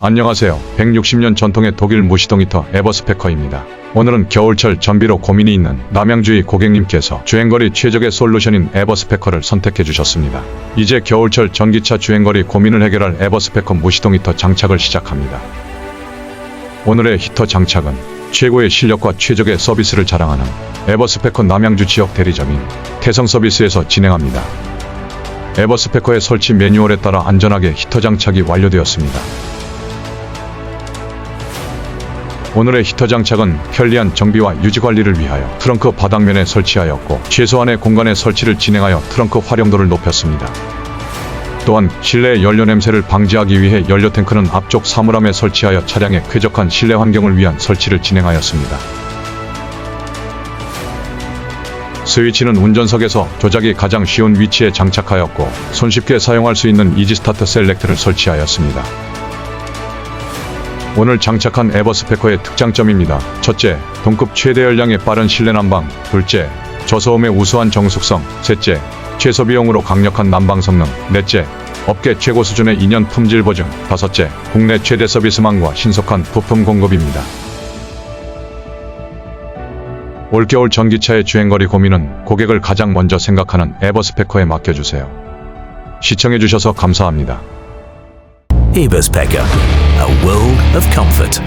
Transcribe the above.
안녕하세요. 160년 전통의 독일 무시동 히터 에버스페커입니다. 오늘은 겨울철 전비로 고민이 있는 남양주의 고객님께서 주행거리 최적의 솔루션인 에버스페커를 선택해 주셨습니다. 이제 겨울철 전기차 주행거리 고민을 해결할 에버스페커 무시동 히터 장착을 시작합니다. 오늘의 히터 장착은 최고의 실력과 최적의 서비스를 자랑하는 에버스페커 남양주 지역 대리점인 태성 서비스에서 진행합니다. 에버스페커의 설치 매뉴얼에 따라 안전하게 히터 장착이 완료되었습니다. 오늘의 히터 장착은 편리한 정비와 유지 관리를 위하여 트렁크 바닥면에 설치하였고 최소한의 공간에 설치를 진행하여 트렁크 활용도를 높였습니다. 또한 실내 연료 냄새를 방지하기 위해 연료 탱크는 앞쪽 사물함에 설치하여 차량의 쾌적한 실내 환경을 위한 설치를 진행하였습니다. 스위치는 운전석에서 조작이 가장 쉬운 위치에 장착하였고 손쉽게 사용할 수 있는 이지 스타트 셀렉트를 설치하였습니다. 오늘 장착한 에버스페커의 특장점입니다. 첫째, 동급 최대 연량의 빠른 실내 난방. 둘째, 저소음의 우수한 정숙성. 셋째, 최소 비용으로 강력한 난방 성능. 넷째, 업계 최고 수준의 2년 품질 보증. 다섯째, 국내 최대 서비스망과 신속한 부품 공급입니다. 올겨울 전기차의 주행거리 고민은 고객을 가장 먼저 생각하는 에버스페커에 맡겨주세요. 시청해주셔서 감사합니다. Eberspecker, a world of comfort.